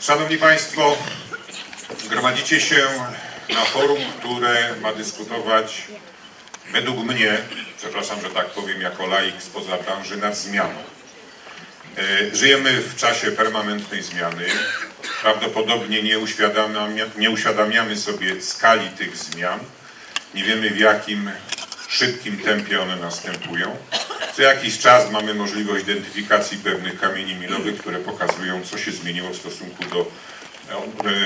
Szanowni Państwo, gromadzicie się na forum, które ma dyskutować według mnie, przepraszam, że tak powiem jako laik spoza branży, nad zmianą. E, Żyjemy w czasie permanentnej zmiany. Prawdopodobnie nie, uświadamia, nie uświadamiamy sobie skali tych zmian. Nie wiemy w jakim szybkim tempie one następują. Co jakiś czas mamy możliwość identyfikacji pewnych kamieni milowych, które pokazują, co się zmieniło w stosunku do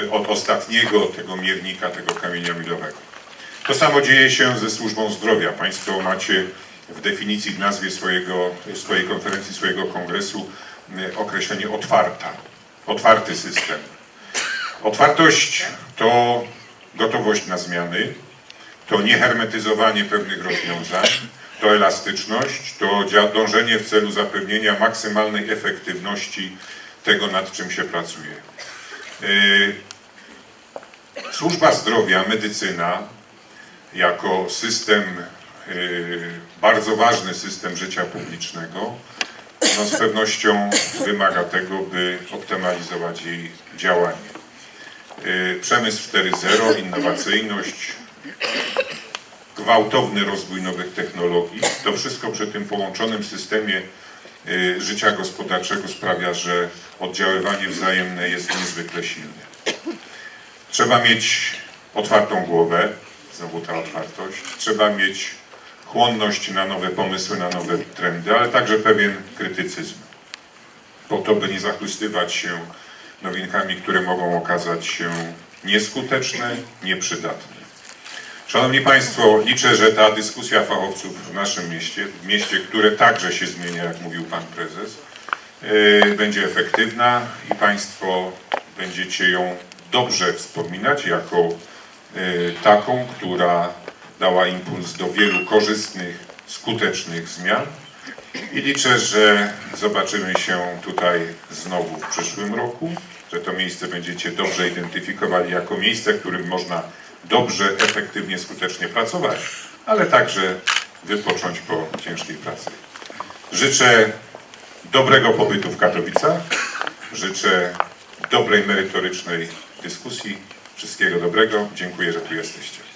e, od ostatniego tego miernika, tego kamienia milowego. To samo dzieje się ze służbą zdrowia. Państwo macie w definicji, w nazwie swojego, swojej konferencji, swojego kongresu y, określenie otwarta. Otwarty system. Otwartość to gotowość na zmiany, to niehermetyzowanie pewnych rozwiązań, to elastyczność, to dążenie w celu zapewnienia maksymalnej efektywności tego, nad czym się pracuje. Y, Służba zdrowia, medycyna jako system, y, bardzo ważny system życia publicznego, no z pewnością wymaga tego, by optymalizować jej działanie. Y, Przemysł 4.0, innowacyjność, gwałtowny rozwój nowych technologii, to wszystko przy tym połączonym systemie y, życia gospodarczego sprawia, że oddziaływanie wzajemne jest niezwykle silne. Trzeba mieć otwartą głowę, znowu ta otwartość. Trzeba mieć chłonność na nowe pomysły, na nowe trendy, ale także pewien krytycyzm. Po to, by nie zachwystywać się nowinkami, które mogą okazać się nieskuteczne, nieprzydatne. Szanowni Państwo, liczę, że ta dyskusja fachowców w naszym mieście, w mieście, które także się zmienia, jak mówił Pan Prezes, yy, będzie efektywna i Państwo będziecie ją dobrze wspominać jako yy, taką, która dała impuls do wielu korzystnych, skutecznych zmian. I liczę, że zobaczymy się tutaj znowu w przyszłym roku, że to miejsce będziecie dobrze identyfikowali jako miejsce, w którym można dobrze, efektywnie, skutecznie pracować, ale także wypocząć po ciężkiej pracy. Życzę dobrego pobytu w Katowicach, życzę dobrej, merytorycznej dyskusji. Wszystkiego dobrego. Dziękuję, że tu jesteście.